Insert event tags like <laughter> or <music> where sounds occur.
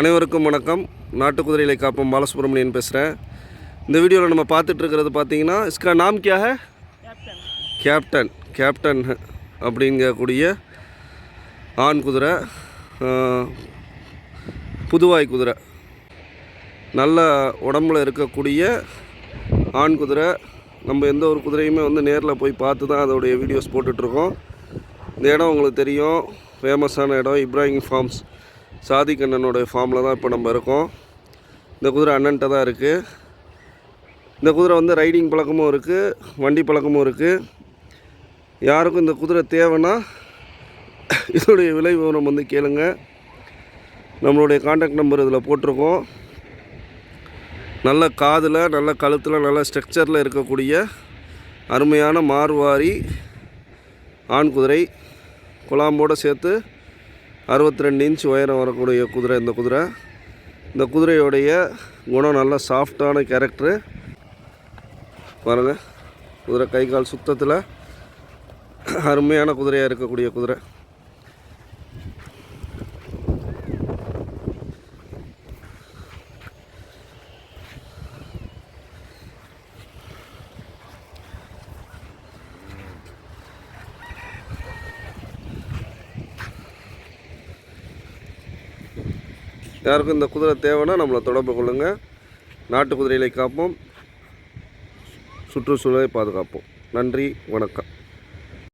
அனைவருக்கும் வணக்கம். நாட்டு குதிரைகளை காப்போம் பாலசுப்ரமணியன் பேசுகிறேன் இந்த வீடியோவில் நம்ம பார்த்துட்டு இருக்கிறது பார்த்தீங்கன்னா இஸ்கா நாம் கியா கேப்டன். கேப்டன் அப்படிங்கக்கூடிய ஆண் குதிரை புதுவாய் குதிரை. நல்ல உடம்புல இருக்கக்கூடிய ஆண் குதிரை. நம்ம எந்த ஒரு குதிரையுமே வந்து நேரில் போய் பார்த்து தான் அதோடைய வீடியோஸ் போட்டுட்ருக்கோம். இந்த இடம் உங்களுக்கு தெரியும். ஃபேமஸான இடம் இப்ராஹிம் ஃபார்ம்ஸ் சாதிக் அண்ணனோட ஃபார்மில் தான் இப்போ நம்ம இருக்கோம். இந்த குதிரை அண்ணன்ட்ட தான் இருக்குது இந்த குதிரை வந்து ரைடிங் பழக்கமும் இருக்குது வண்டி பழக்கமும் இருக்குது யாருக்கும் இந்த குதிரை தேவைன்னா <laughs> இதோடைய விலை விவரம் வந்து கேளுங்க. நம்மளுடைய காண்டாக்ட் நம்பர் இதில் போட்டிருக்கோம். நல்ல காதில் நல்ல கழுத்தில் நல்ல ஸ்ட்ரக்சரில் இருக்கக்கூடிய அருமையான மார்வாரி ஆண் குதிரை குழாம்போடு சேர்த்து அறுபத்தி ரெண்டு இன்ச் உயரம் வரக்கூடிய குதிரை இந்த குதிரை. இந்த குதிரையோடைய குணம் நல்லா சாஃப்டான கேரக்டரு பாருங்கள் குதிரை கை கால் சுத்தத்தில் அருமையான குதிரையாக இருக்கக்கூடிய குதிரை. யாருக்கும் இந்த குதிரை தேவைன்னா நம்மளை தொடர்பு கொள்ளுங்கள் நாட்டு குதிரைகளை காப்போம். சுற்றுச்சூழலை பாதுகாப்போம். நன்றி வணக்கம்.